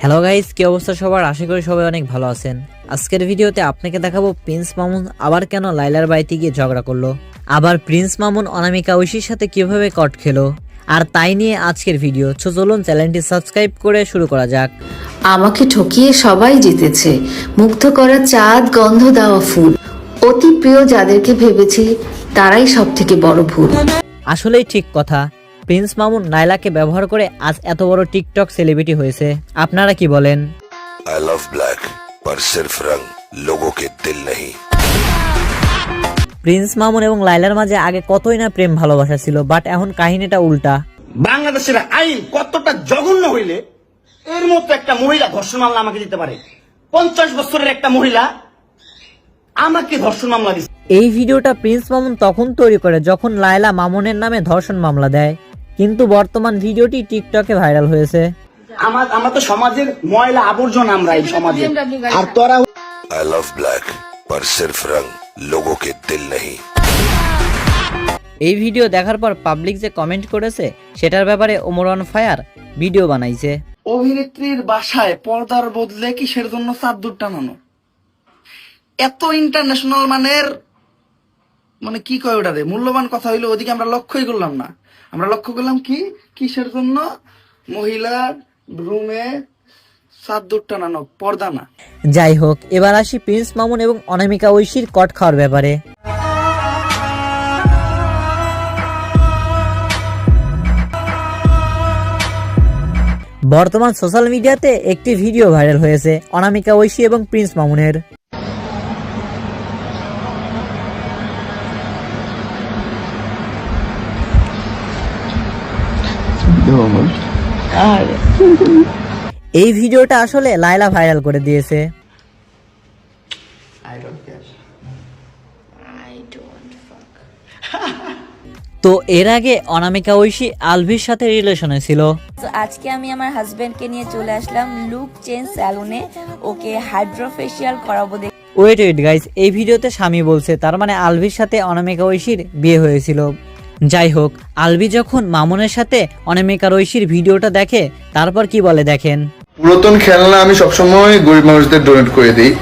Hello guys কি অবস্থা সবার? আশা করি সবাই অনেক ভালো আছেন। আজকের ভিডিওতে আপনাকে দেখাবো প্রিন্স মামুন আবার কেন লাইলার বাড়িতে গিয়ে ঝগড়া করল? আবার প্রিন্স মামুন অনামিকা ঐশীর সাথে কীভাবে কট খেলো? আর তাই নিয়ে আজকের ভিডিও। তো চলুন চ্যানেলটি সাবস্ক্রাইব করে শুরু করা যাক। আমাকে ঠকিয়ে সবাই জিতেছে। মুগ্ধ করা চাঁদ গন্ধ দেওয়া ফুল। অতি প্রিয় যাদেরকে ভেবেছি তারাই সব থেকে বড় ভুল। আসলেই ঠিক কথা। প্রিন্স মামুন নাইলাকে ব্যবহার করে আজ এত বড় টিকটক সেলিব্রিটি হয়েছে। আপনারা কি বলেন? আই লাভ ব্ল্যাক পর সির্ফ রং লোগো দিল নহীं প্রিন্স মামুন এবং লাইলার মাঝে আগে কতই না প্রেম ভালোবাসা ছিল বাট এখন কাহিনীটা উল্টা। বাংলাদেশের আইন কতটা জঘন্য হইলে এর মতো একটা মহিলা ধর্ষণ মামলা আমাকে দিতে পারে। পঞ্চাশ বছরের একটা মহিলা আমাকে ধর্ষণ মামলা দিচ্ছে এই ভিডিওটা প্রিন্স মামুন তখন তৈরি করে যখন লাইলা মামুনের নামে ধর্ষণ মামলা দেয়। কিন্তু বর্তমান ভিডিওটি টিকটকে ভাইরাল হয়েছে। আমরা তো সমাজের ময়লা আবর্জনা আমরা এই সমাজে। আর তোরা আই লাভ ব্ল্যাক পর রং লোগো কে দিল এই ভিডিও দেখার পর পাবলিক যে কমেন্ট করেছে সেটার ব্যাপারে ওমর অন ফায়ার ভিডিও বানাইছে। অভিনেত্রীর বাসায় পর্দার বদলে কি সেটার জন্য চাদর টানানো এত ইন্টারন্যাশনাল মানের মানে কি কয় ওটারে? মূল্যবান কথা হইল, ওদিকে আমরা লক্ষ্যই করলাম না। আমরা লক্ষ্য করলাম কি? কিসের জন্য? মহিলার রুমে পর্দা না। যাই হোক, এবার আসি প্রিন্স মামুন এবং অনামিকা ঐশীর কট খাওয়ার ব্যাপারে। বর্তমান সোশ্যাল মিডিয়াতে একটি ভিডিও ভাইরাল হয়েছে অনামিকা ঐশী এবং প্রিন্স মামুনের। এই ভিডিওটা আসলে লাইলা ভাইরাল করে দিয়েছে। I don't care. I don't fuck. তো এর আগে অনামিকা ঐশী আলভির সাথে রিলেশনে ছিল। তো আজকে আমি আমার হাজবেন্ডকে নিয়ে চলে আসলাম লুক চেঞ্জ স্যালুনে ওকে হাইড্রোফেশিয়াল করাবো দেখে ওয়েট ওয়েট গাইস এই ভিডিওতে স্বামী বলছে তার মানে আলভির সাথে অনামিকা ঐশীর বিয়ে হয়েছিল। যাই হোক আলবি যখন মামুনের সাথে অনামিকা ঐশীর ভিডিওটা দেখে তারপর কি বলে দেখেন? পুরাতন খেলনা আমি সবসময় গরিব মানুষদের ডোনেট করে দিই।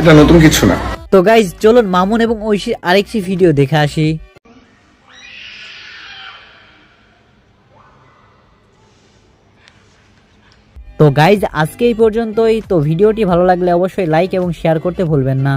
এটা নতুন কিছু না। তো গাইজ চলুন মামুন এবং ঐশীর আরেকটি ভিডিও দেখে আসি। তো গাইজ আজকে এই পর্যন্তই। তো ভিডিওটি ভালো লাগলে অবশ্যই লাইক এবং শেয়ার করতে ভুলবেন না।